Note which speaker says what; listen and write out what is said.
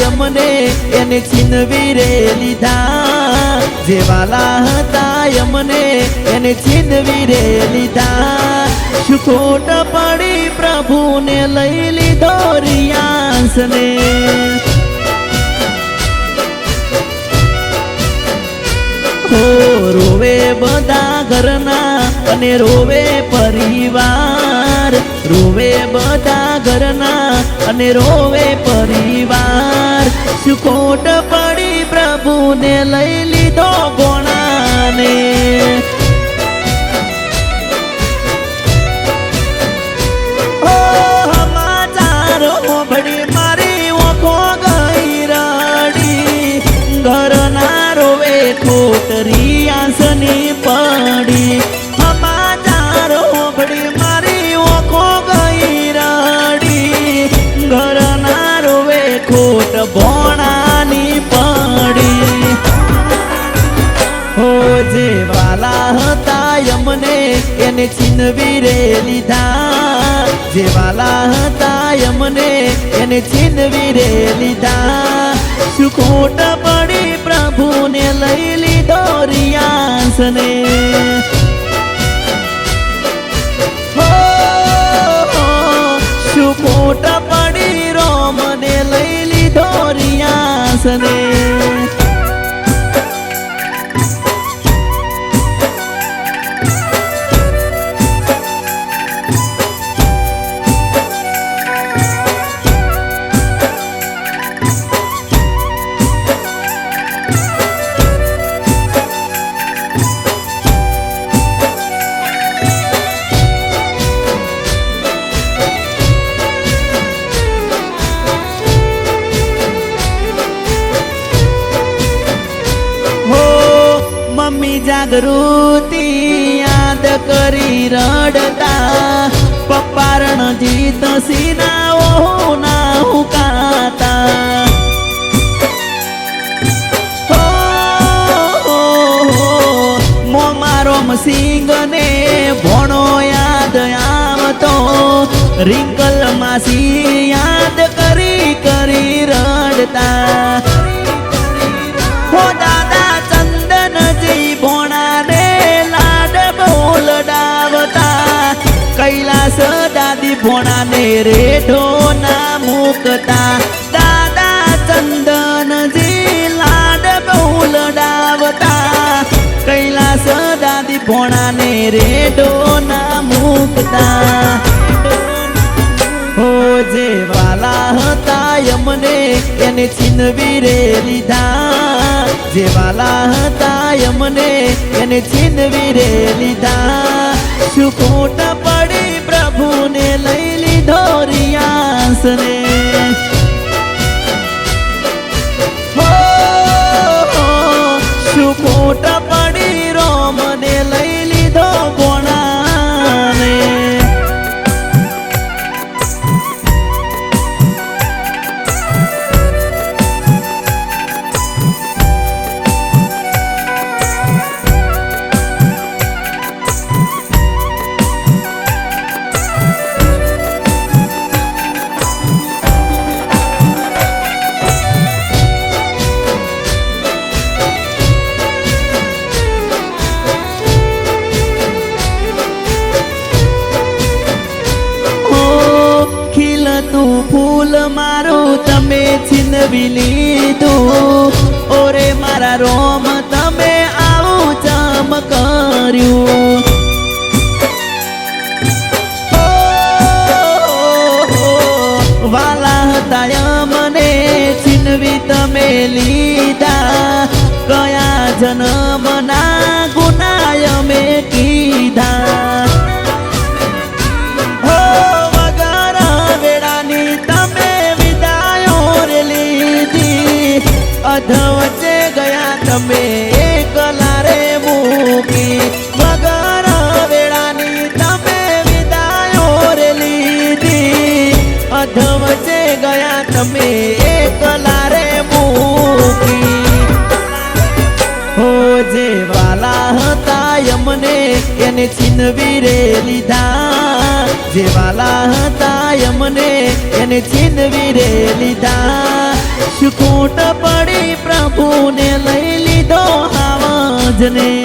Speaker 1: અમને એને છીનવી રે લીધા. જેવાલા હતા યમને એને છીનવી રે લીધા. શું ખોટ પડી પ્રભુને લઈ લીધો રિયાસને રોવે બધા ઘરના અને રોવે પરિવાર. રોવે બધા ઘરના અને રોવે પરિવાર. ખોટ પડી પ્રભુને લઈ લીધો ગોણાને. મારી ઓખો ગઈ રડી. ઘરના રોવે ખોટરી આસની એને છીનવી લીધા. જે વાલા હતા અમને એને છીનવી લીધા. શું પડી પ્રભુને લઈ લીધો રિયાસને શું ખોટ પડી રોમને લઈ લીધો રિયાસને જાગૃતિ યાદ કરી રડતા. પપ્પા રણજીત સિના ઓહો ના હુકાતા. હો, હો, હો, મો મારો સિંગ ને ભણો યાદ આવતો. રિંકલ માસી યાદ રેઢો ના મૂકતા દાદા ચંદનજી લાડ બોલડાવતા કૈલાસ દાદી ભોણાને રેઢો ના મૂકતા હો જે વાલા હતા યમને એને છીનવી રે લીધા જે વાલા હતા યમને એને છીનવી રે લીધા શું ખોટ પડી પ્રભુને લઈ લીધો રિયાસને હો, મારું તમે છીનવી લીધું. ઓરે મારા રોમ તમે આવું ચમ કર્યું. વાલા હતા મને છીનવી તમે લીધા. કયા જન્મના ગુનાય મેં કીધા. અધ ગયા તમે એકલા રે મૂકી. મગર વેળાની તમે વિદાયો રે લીધી. અધવચે ગયા તમે એકલા રે મૂકી. જે વાલા હતા યમને, એને છીનવી રે લીધા. જે વાલા હતા યમને, એને છીનવી રે લીધા. ખોટ પડી પ્રભુને લઈ લીધો આવાજને